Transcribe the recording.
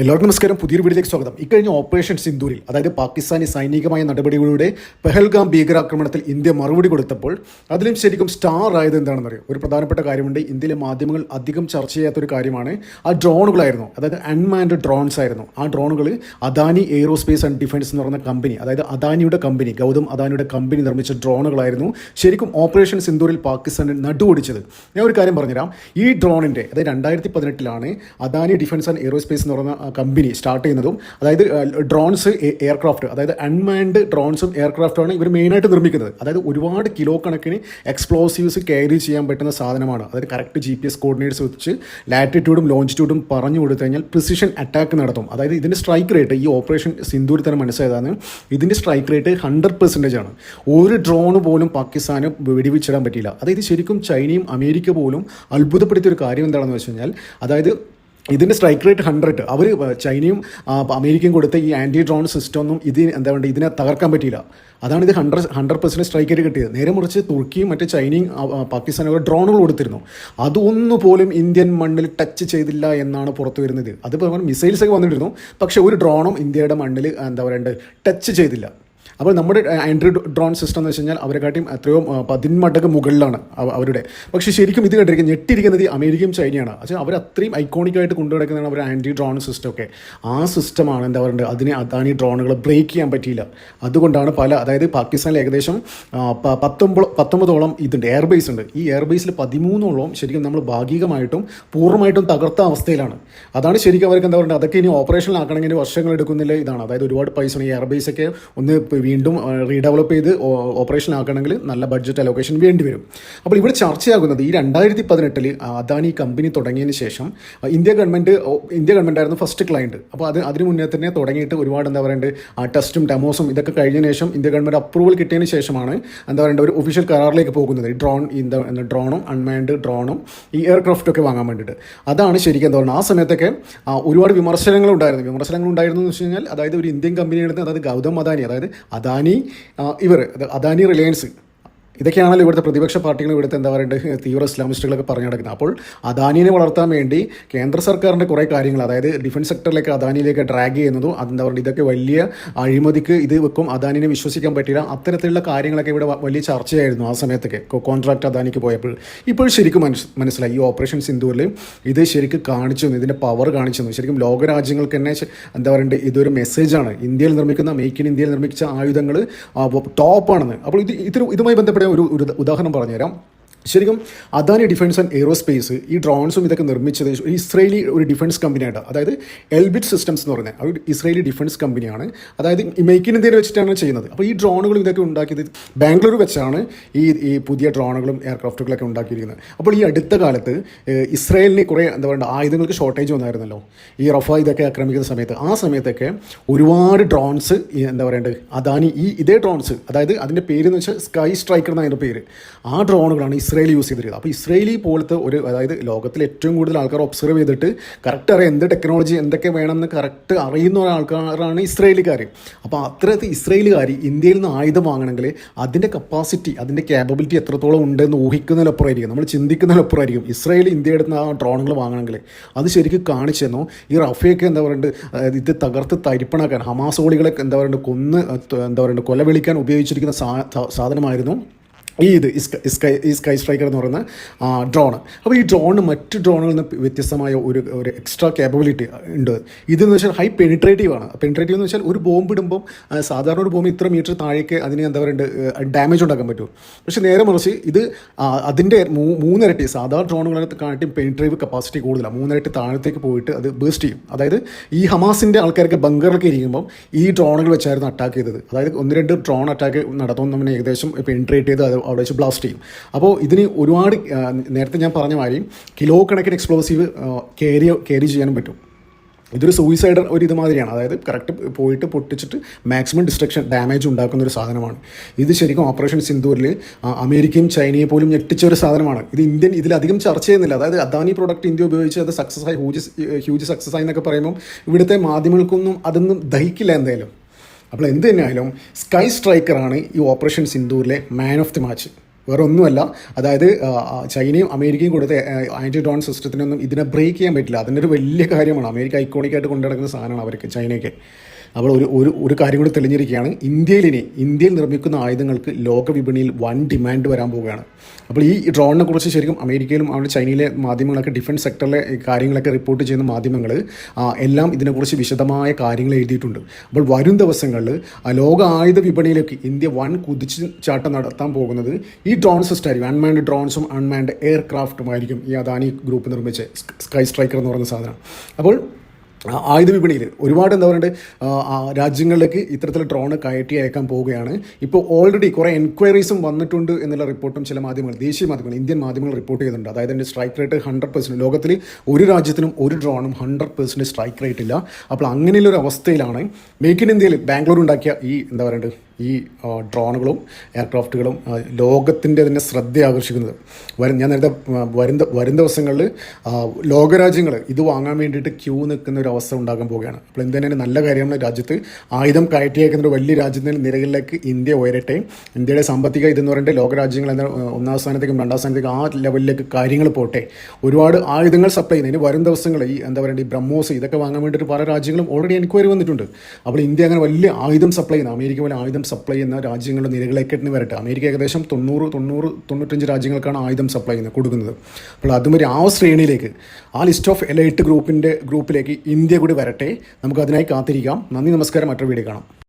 എല്ലാവർക്കും നമസ്കാരം. പുതിയൊരു വീഡിയോയിലേക്ക് സ്വാഗതം. ഇക്കഴിഞ്ഞ ഓപ്പറേഷൻ സിന്ധൂരിൽ അതായത് പാകിസ്ഥാനി സൈനികമായ നടപടികളുടെ പെഹൽഗാം ഭീകരാക്രമണത്തിൽ ഇന്ത്യ മറുപടി കൊടുത്തപ്പോൾ അതിലും ശരിക്കും സ്റ്റാർ ആയത് എന്താണെന്ന് അറിയാം ഒരു പ്രധാനപ്പെട്ട കാര്യമുണ്ട്. ഇന്ത്യയിലെ മാധ്യമങ്ങൾ അധികം ചർച്ച ചെയ്യാത്തൊരു കാര്യമാണ് ആ ഡ്രോണുകളായിരുന്നു. അതായത് അൺമാൻഡ് ഡ്രോൺസ് ആയിരുന്നു. ആ ഡ്രോണുകൾ അദാനി എയ്റോസ്പേസ് ആൻഡ് ഡിഫൻസ് എന്ന് പറയുന്ന കമ്പനി അതായത് അദാനിയുടെ കമ്പനി ഗൗതം അദാനിയുടെ കമ്പനി നിർമ്മിച്ച ഡ്രോണുകളായിരുന്നു ശരിക്കും ഓപ്പറേഷൻ സിന്ധൂരിൽ പാകിസ്ഥാനിൽ നടുവൊടിച്ചത് ഞാൻ ഒരു കാര്യം പറഞ്ഞുതരാം. ഈ ഡ്രോണിന്റെ അതായത് രണ്ടായിരത്തി പതിനെട്ടിലാണ് അദാനി ഡിഫൻസ് ആൻഡ് എയ്റോസ്പേസ് എന്ന് പറയുന്ന കമ്പനി സ്റ്റാർട്ട് ചെയ്യുന്നതും അതായത് ഡ്രോൺസ് എയർക്രാഫ്റ്റ് അതായത് അൺമാൻഡ് ഡ്രോൺസും എയർക്രാഫ്റ്റുമാണ് ഇവർ മെയിനായിട്ട് നിർമ്മിക്കുന്നത്. അതായത് ഒരുപാട് കിലോ കണക്കിന് എക്സ്പ്ലോസീവ്സ് ക്യാരി ചെയ്യാൻ പറ്റുന്ന സാധനമാണ്. അതായത് correct G P S coordinates വെച്ച് ലാറ്റിറ്റ്യൂഡും ലോഞ്ചിറ്റ്യൂഡും പറഞ്ഞു കൊടുത്തു കഴിഞ്ഞാൽ പ്രിസിഷൻ അറ്റാക്ക് നടത്തും. അതായത് ഇതിന്റെ സ്ട്രൈക്ക് റേറ്റ് ഈ ഓപ്പറേഷൻ സിന്ദൂരിൽ തന്നെ മനസ്സിലായതാണ്. ഇതിന്റെ സ്ട്രൈക്ക് റേറ്റ് ഹൺഡ്രഡ് പെർസെന്റേജ് ആണ്. ഒരു ഡ്രോൺ പോലും പാകിസ്ഥാന് വെടിവെച്ചിടാൻ പറ്റിയില്ല. അതായത് ശരിക്കും ചൈനയും അമേരിക്ക പോലും അത്ഭുതപ്പെടുത്തിയ ഒരു കാര്യം എന്താണെന്ന് വെച്ച് കഴിഞ്ഞാൽ അതായത് ഇതിന്റെ സ്ട്രൈക്ക് റേറ്റ് ഹൺഡ്രഡ് അവർ ചൈനയും അമേരിക്കയും കൊടുത്ത ഈ ആന്റി ഡ്രോൺ സിസ്റ്റം ഒന്നും ഇത് എന്താ പറയുക ഇതിനെ തകർക്കാൻ പറ്റിയില്ല. അതാണ് ഇത് hundred hundred percent strike rate കിട്ടിയത്. നേരെ മറിച്ച് തുർക്കിയും മറ്റേ ചൈനയും പാകിസ്ഥാനും ഡ്രോണുകൾ കൊടുത്തിരുന്നു. അതൊന്നു പോലും ഇന്ത്യൻ മണ്ണിൽ ടച്ച് ചെയ്തില്ല എന്നാണ് പുറത്തു വരുന്നത്. അത് പറയുമ്പോൾ മിസൈൽസ് ഒക്കെ വന്നിട്ടിരുന്നു. പക്ഷേ ഒരു ഡ്രോണും ഇന്ത്യയുടെ മണ്ണിൽ എന്താ പറയണ്ടത് ടച്ച് ചെയ്തില്ല. അപ്പോൾ നമ്മുടെ ആൻഡ്രി ഡ്രോൺ സിസ്റ്റം എന്ന് വെച്ച് കഴിഞ്ഞാൽ അവരെക്കാട്ടിയും എത്രയോ പതിന്മടക്ക് മുകളിലാണ് അവരുടെ. പക്ഷേ ശരിക്കും ഇത് കണ്ടിരിക്കും ഞെട്ടിരിക്കുന്നത് അമേരിക്കയും ചൈനയാണ് പക്ഷേ അവർ അത്രയും ഐക്കോണിക് ആയിട്ട് കൊണ്ടുനടക്കുന്നതാണ് അവർ ആന്റി ഡ്രോൺ സിസ്റ്റം ഒക്കെ. ആ സിസ്റ്റമാണ് എന്താ പറയുക അതിനെ അതാണ് ഈ ഡ്രോണുകൾ ബ്രേക്ക് ചെയ്യാൻ പറ്റിയില്ല. അതുകൊണ്ടാണ് പല അതായത് പാകിസ്ഥാനിൽ ഏകദേശം പത്തൊമ്പത് പത്തൊമ്പതോളം ഇതുണ്ട് എയർബേസ് ഉണ്ട്. ഈ എയർബേസിൽ പതിമൂന്നോളം ശരിക്കും നമ്മൾ ഭാഗികമായിട്ടും പൂർണമായിട്ടും തകർത്ത അവസ്ഥയിലാണ്. അതാണ് ശരിക്കും അവർക്ക് എന്താ പറയുക അതൊക്കെ ഇനി ഓപ്പറേഷനിലാക്കണമെങ്കിൽ വർഷങ്ങൾ എടുക്കുന്നില്ല ഇതാണ്. അതായത് ഒരുപാട് പൈസ ഈ എയർബേസ് ഒക്കെ ഒന്ന് വീണ്ടും റീഡെവലപ്പ് ചെയ്ത് ഓപ്പറേഷൻ ആക്കണമെങ്കിൽ നല്ല ബഡ്ജറ്റ് അലോക്കേഷൻ വേണ്ടി വരും. അപ്പോൾ ഇവിടെ ചർച്ചയാകുന്നത് ഈ രണ്ടായിരത്തി പതിനെട്ടിൽ അദാനി കമ്പനി തുടങ്ങിയതിന് ശേഷം ഇന്ത്യ ഗവൺമെന്റ് ഇന്ത്യ ഗവൺമെന്റ് ആയിരുന്നു ഫസ്റ്റ് ക്ലയന്റ് അപ്പോൾ അത് അതിന് മുന്നേ തന്നെ തുടങ്ങിയിട്ട് ഒരുപാട് എന്താ പറയുക ടെസ്റ്റും ഡെമോസും ഇതൊക്കെ കഴിഞ്ഞതിന് ശേഷം ഇന്ത്യ ഗവൺമെന്റ് അപ്രൂവൽ കിട്ടിയതിന് ശേഷമാണ് എന്താ പറയുക ഒരു ഒഫീഷ്യൽ കരാറിലേക്ക് പോകുന്നത്. ഈ ഡ്രോൺ എന്താ ഡ്രോണും അൺമാൻഡ് ഡ്രോണും ഈ എയർക്രാഫ്റ്റ് ഒക്കെ വാങ്ങാൻ വേണ്ടിയിട്ട്. അതാണ് ശരിക്കും എന്താ പറയുക ആ സമയത്തൊക്കെ ഒരുപാട് വിമർശനങ്ങൾ ഉണ്ടായിരുന്നു വിമർശനങ്ങൾ ഉണ്ടായിരുന്നു എന്ന് വെച്ച് കഴിഞ്ഞാൽ അതായത് ഒരു ഇന്ത്യൻ കമ്പനിയുടെ അതായത് ഗൗതം അദാനി അതായത് അദാനി ഇവർ അദാനി റിലയൻസ്. ഇതൊക്കെയാണല്ലോ ഇവിടുത്തെ പ്രതിപക്ഷ പാർട്ടികൾ ഇവിടുത്തെ എന്താ പറയുക തീവ്ര ഇസ്ലാമിസ്റ്റുകളൊക്കെ പറഞ്ഞു നടക്കുന്നത്. അപ്പോൾ അദാനിനെ വളർത്താൻ വേണ്ടി കേന്ദ്ര സർക്കാരിന്റെ കുറേ കാര്യങ്ങൾ അതായത് ഡിഫൻസ് സെക്ടറിലേക്ക് അദാനിയിലേക്ക് ഡ്രാഗ് ചെയ്യുന്നതും അതെന്താ പറയുക ഇതൊക്കെ വലിയ അഴിമതിക്ക് ഇത് വെക്കും. അദാനിനെ വിശ്വസിക്കാൻ പറ്റില്ല. അത്തരത്തിലുള്ള കാര്യങ്ങളൊക്കെ ഇവിടെ വലിയ ചർച്ചയായിരുന്നു ആ സമയത്തൊക്കെ കോൺട്രാക്ട് അദാനിക്ക് പോയപ്പോൾ. ഇപ്പോൾ ശരിക്കും മനസ് മനസ്സിലായി. ഈ ഓപ്പറേഷൻ സിന്ധുവിൽ ഇത് ശരിക്കും കാണിച്ചു തന്നു ഇതിന്റെ പവർ കാണിച്ചു തന്നു. ശരിക്കും ലോകരാജ്യങ്ങൾക്ക് തന്നെ എന്താ പറയുക ഇതൊരു മെസ്സേജാണ്. ഇന്ത്യയിൽ നിർമ്മിക്കുന്ന മേക്ക് ഇൻ ഇന്ത്യയിൽ നിർമ്മിച്ച ആയുധങ്ങൾ ടോപ്പാണെന്ന്. അപ്പോൾ ഇത് ഇതുമായി ബന്ധപ്പെട്ട ഒരു ഉദാഹരണം പറഞ്ഞുതരാം. ശരിക്കും അദാനി ഡിഫൻസ് ആൻഡ് എയ്റോസ്പേസ് ഈ ഡ്രോൺസും ഇതൊക്കെ നിർമ്മിച്ചത് ഒരു ഇസ്രയേലി ഒരു ഡിഫൻസ് കമ്പനിയായിട്ട് അതായത് എൽബിറ്റ് സിസ്റ്റംസ് എന്ന് പറയുന്നത് ഒരു ഇസ്രയേലി ഡിഫൻസ് കമ്പനിയാണ് അതായത് മേക്ക് ഇൻ ഇന്ത്യയിൽ വെച്ചിട്ടാണ് ചെയ്യുന്നത്. അപ്പോൾ ഈ ഡ്രോണുകളും ഇതൊക്കെ ഉണ്ടാക്കിയത് ബാംഗ്ലൂർ വെച്ചാണ് ഈ ഈ പുതിയ ഡ്രോണുകളും എയർക്രാഫ്റ്റുകളൊക്കെ ഉണ്ടാക്കിയിരിക്കുന്നത്. അപ്പോൾ ഈ അടുത്ത കാലത്ത് ഇസ്രായേലിന് കുറേ എന്താ പറയുക ആയുധങ്ങൾക്ക് ഷോർട്ടേജ് വന്നായിരുന്നല്ലോ. ഈ റഫ ഇതൊക്കെ ആക്രമിക്കുന്ന സമയത്ത് ആ സമയത്തൊക്കെ ഒരുപാട് ഡ്രോൺസ് എന്താ പറയേണ്ടത് അദാനി ഈ ഇതേ ഡ്രോൺസ് അതായത് അതിന്റെ പേര് എന്ന് വെച്ചാൽ സ്കൈ സ്ട്രൈക്കർ എന്നാണ് പേര്. ആ ഡ്രോണുകളാണ് ഇസ്രയേൽ യൂസ് ചെയ്തിരിക്കുന്നത്. അപ്പോൾ ഇസ്രയേലി പോലത്തെ ഒരു അതായത് ലോകത്തിൽ ഏറ്റവും കൂടുതൽ ആൾക്കാർ ഒബ്സർവ് ചെയ്തിട്ട് കറക്റ്റ് അറിയാം എന്ത് ടെക്നോളജി എന്തൊക്കെ വേണമെന്ന് കറക്റ്റ് അറിയുന്ന ഒരാൾക്കാരാണ് ഇസ്രയേലിക്കാർ അപ്പോൾ അത്രത്തെ ഇസ്രയേലുകാർ ഇന്ത്യയിൽ നിന്ന് ആയുധം വാങ്ങണമെങ്കിൽ അതിന്റെ കപ്പാസിറ്റി അതിന്റെ ക്യാപ്പബിലിറ്റി എത്രത്തോളം ഉണ്ടെന്ന് ഊഹിക്കുന്നതിലപ്പുറമായിരിക്കും നമ്മൾ ചിന്തിക്കുന്നതിലപ്പുറമായിരിക്കും ഇസ്രയേൽ ഇന്ത്യയുടെ ആ ഡ്രോണുകൾ വാങ്ങണമെങ്കിൽ അത് ശരിക്കും കാണിച്ചു തന്നു. ഈ റഫയൊക്കെ എന്താ പറയുക ഇത് തകർത്ത് തരിപ്പണാക്കാൻ ഹമാസോളികളെ എന്താ പറയുക കൊന്ന് എന്താ പറയുക കൊലവിളിക്കാൻ ഉപയോഗിച്ചിരിക്കുന്ന സാധനമായിരുന്നു. ഈ ഇത് സ്ക- ഈ സ്കൈ സ്ട്രൈക്കർ എന്ന് പറയുന്ന ഡ്രോൺ അപ്പോൾ ഈ ഡ്രോണ് മറ്റ് ഡ്രോണുകളിൽ നിന്ന് വ്യത്യസ്തമായ ഒരു ഒരു എക്സ്ട്രാ കേപ്പബിലിറ്റി ഉണ്ട്. ഇതെന്ന് വെച്ചാൽ ഹൈ പെനിട്രേറ്റീവ് ആണ്. പെനിട്രേറ്റീവ് എന്ന് വെച്ചാൽ ഒരു ബോംബ് ഇടുമ്പം സാധാരണ ഒരു ബോംബ് ഇത്ര മീറ്റർ താഴേക്ക് അതിന് എന്താ പറയുക ഡാമേജ് ഉണ്ടാക്കാൻ പറ്റും. പക്ഷേ നേരെ മറിച്ച് ഇത് അതിന്റെ മൂന്നിരട്ടി സാധാരണ ഡ്രോണുകളെ കാട്ടി പെനിട്രേറ്റീവ് കപ്പാസിറ്റി കൂടുതലാണ് മൂന്നിരട്ടി താഴത്തേക്ക് പോയിട്ട് അത് ബേസ്റ്റ് ചെയ്യും. അതായത് ഈ ഹമാസിന്റെ ആൾക്കാർക്ക് ബങ്കറിലൊക്കെ ഇരിക്കുമ്പം ഈ ഡ്രോണുകൾ വെച്ചായിരുന്നു അറ്റാക്ക് ചെയ്തത്. അതായത് ഒന്ന് രണ്ട് ഡ്രോൺ അറ്റാക്ക് നടത്തുമെന്ന് ഏകദേശം പെനിട്രേറ്റ് ചെയ്ത് അത് അവിടെ വെച്ച് ബ്ലാസ്റ്റ് ചെയ്യും. അപ്പോൾ ഇതിന് ഒരുപാട് നേരത്തെ ഞാൻ പറഞ്ഞ മാതിരി കിലോ കണക്കിന് എക്സ്പ്ലോസീവ് കയറി കയറി ചെയ്യാനും പറ്റും. ഇതൊരു സൂയിസൈഡ് ഒരു ഇതുമാതിരിയാണ് അതായത് കറക്റ്റ് പോയിട്ട് പൊട്ടിച്ചിട്ട് മാക്സിമം ഡിസ്ട്രക്ഷൻ ഡാമേജ് ഉണ്ടാക്കുന്ന ഒരു സാധനമാണ്. ഇത് ശരിക്കും ഓപ്പറേഷൻ സിന്ധൂരിൽ അമേരിക്കയും ചൈനയെ പോലും ഞെട്ടിച്ച ഒരു സാധനമാണ്. ഇത് ഇന്ത്യൻ ഇതിലധികം ചർച്ച ചെയ്യുന്നില്ല. അതായത് അദാനി പ്രോഡക്റ്റ് ഇന്ത്യ ഉപയോഗിച്ച് അത് സക്സസ് ആയി ഹ്യൂജ് ഹ്യൂജ് സക്സസ് ആയി എന്നൊക്കെ പറയുമ്പോൾ ഇവിടുത്തെ മാധ്യമങ്ങൾക്കൊന്നും അതൊന്നും ദഹിക്കില്ല എന്തായാലും. അപ്പോൾ എന്ത് തന്നെയായാലും സ്കൈ സ്ട്രൈക്കറാണ് ഈ ഓപ്പറേഷൻ സിന്ധൂരിലെ മാൻ ഓഫ് ദി മാച്ച്. വേറെ ഒന്നുമല്ല അതായത് ചൈനയും അമേരിക്കയും കൊടുത്ത ആന്റി ഡോൺ സിസ്റ്റത്തിനൊന്നും ഇതിനെ ബ്രേക്ക് ചെയ്യാൻ പറ്റില്ല. അതിന്റെ ഒരു വലിയ കാര്യമാണ്. അമേരിക്ക ഐക്കോണിക്കായിട്ട് കൊണ്ടു നടക്കുന്ന സാധനമാണ് അവർക്ക് ചൈനയ്ക്ക്. അപ്പോൾ ഒരു ഒരു ഒരു കാര്യം കൂടി തെളിഞ്ഞിരിക്കുകയാണ്. ഇന്ത്യയിൽ ഇനി ഇന്ത്യയിൽ നിർമ്മിക്കുന്ന ആയുധങ്ങൾക്ക് ലോക വിപണിയിൽ വൻ ഡിമാൻഡ് വരാൻ പോവുകയാണ്. അപ്പോൾ ഈ ഡ്രോണിനെ കുറിച്ച് ശരിക്കും അമേരിക്കയിലും അവിടെ ചൈനയിലെ മാധ്യമങ്ങളൊക്കെ ഡിഫൻസ് സെക്ടറിലെ കാര്യങ്ങളൊക്കെ റിപ്പോർട്ട് ചെയ്യുന്ന മാധ്യമങ്ങൾ എല്ലാം ഇതിനെക്കുറിച്ച് വിശദമായ കാര്യങ്ങൾ എഴുതിയിട്ടുണ്ട്. അപ്പോൾ വരും ദിവസങ്ങളിൽ ലോക ആയുധ വിപണിയിലേക്ക് ഇന്ത്യ വൻ കുതിച്ച് ചാട്ടം നടത്താൻ പോകുന്നത് ഈ ഡ്രോൺ ഡ്രോൺസ് ആയിരിക്കും അൺമാൻഡ് ഡ്രോൺസും അൺമാൻഡ് എയർക്രാഫ്റ്റും ആയിരിക്കും ഈ അദാനി ഗ്രൂപ്പ് നിർമ്മിച്ച് സ്കൈ സ്ട്രൈക്കർ എന്ന് പറയുന്ന സാധനം. അപ്പോൾ ആയുധ വിപണിയിൽ ഒരുപാട് എന്താ പറയുക രാജ്യങ്ങളിലേക്ക് ഇത്തരത്തിൽ ഡ്രോൺ കയറ്റി അയക്കാൻ പോവുകയാണ്. ഇപ്പോൾ ഓൾറെഡി കുറേ എൻക്വയറീസും വന്നിട്ടുണ്ട് എന്നുള്ള റിപ്പോർട്ടും ചില മാധ്യമങ്ങൾ ദേശീയ മാധ്യമങ്ങൾ ഇന്ത്യൻ മാധ്യമങ്ങൾ റിപ്പോർട്ട് ചെയ്തിട്ടുണ്ട് അതായത് അതിന്റെ സ്ട്രൈക്ക് റേറ്റ് ഹൺഡ്രഡ് പെർസെന്റ് ലോകത്തിൽ ഒരു രാജ്യത്തിനും ഒരു ഡ്രോണും ഹൺഡ്രഡ് പെർസെന്റ് സ്ട്രൈക്ക് റേറ്റ് ഇല്ല. അപ്പോൾ അങ്ങനെയുള്ളൊരു അവസ്ഥയിലാണ് മേക്ക് ഇൻ ഇന്ത്യയിൽ ബാംഗ്ലൂർ ഉണ്ടാക്കിയ ഈ എന്താ പറയേണ്ടത് ഈ ഡ്രോണുകളും എയർക്രാഫ്റ്റുകളും ലോകത്തിന്റെ തന്നെ ശ്രദ്ധ ആകർഷിക്കുന്നത്. വരും ഞാൻ നേരത്തെ വരും വരും ദിവസങ്ങളിൽ ലോകരാജ്യങ്ങൾ ഇത് വാങ്ങാൻ വേണ്ടിയിട്ട് ക്യൂ നിൽക്കുന്ന ഒരു അവസ്ഥ ഉണ്ടാകാൻ പോവുകയാണ്. അപ്പോൾ എന്ത് തന്നെയാണ് നല്ല കാര്യമാണ് രാജ്യത്ത്. ആയുധം കയറ്റി അയക്കുന്ന ഒരു വലിയ രാജ്യത്തിന്റെ നിരകളിലേക്ക് ഇന്ത്യ ഉയരട്ടെ. ഇന്ത്യയുടെ സാമ്പത്തിക ഇതെന്ന് പറയുന്നത് ലോകരാജ്യങ്ങൾ എന്ന ഒന്നാം സ്ഥാനത്തേക്കും രണ്ടാം സ്ഥാനത്തേക്കും ആ ലെവലിലേക്ക് കാര്യങ്ങൾ പോട്ടെ. ഒരുപാട് ആയുധങ്ങൾ സപ്ലൈ ചെയ്യുന്നത് ഇനി വരും ദിവസങ്ങൾ ഈ എന്താ പറയുക ഈ ബ്രഹ്മോസ് ഇതൊക്കെ വാങ്ങാൻ വേണ്ടിയിട്ട് പല രാജ്യങ്ങളും ഓൾറെഡി എൻക്വയറി വന്നിട്ടുണ്ട്. അപ്പോൾ ഇന്ത്യ അങ്ങനെ വലിയ ആയുധം സപ്ലൈ ചെയ്യുന്നത് അമേരിക്ക പോലെ ആയുധം സപ്ലൈ ചെയ്യുന്ന രാജ്യങ്ങളുടെ നിരകളേക്കെട്ടിന് വരട്ടെ. അമേരിക്ക ഏകദേശം തൊണ്ണൂറ് തൊണ്ണൂറ് തൊണ്ണൂറ്റഞ്ച് രാജ്യങ്ങൾക്കാണ് ആയുധം സപ്ലൈ ചെയ്യുന്നത് കൊടുക്കുന്നത്. അപ്പോൾ അതുമാതിരി ആ ശ്രേണിയിലേക്ക് ആ ലിസ്റ്റ് ഓഫ് എലൈറ്റ് ഗ്രൂപ്പിന്റെ ഗ്രൂപ്പിലേക്ക് ഇന്ത്യ കൂടി വരട്ടെ. നമുക്ക് അതിനായി കാത്തിരിക്കാം. നന്ദി നമസ്കാരം. മറ്റൊരു വീഡിയോ കാണാം.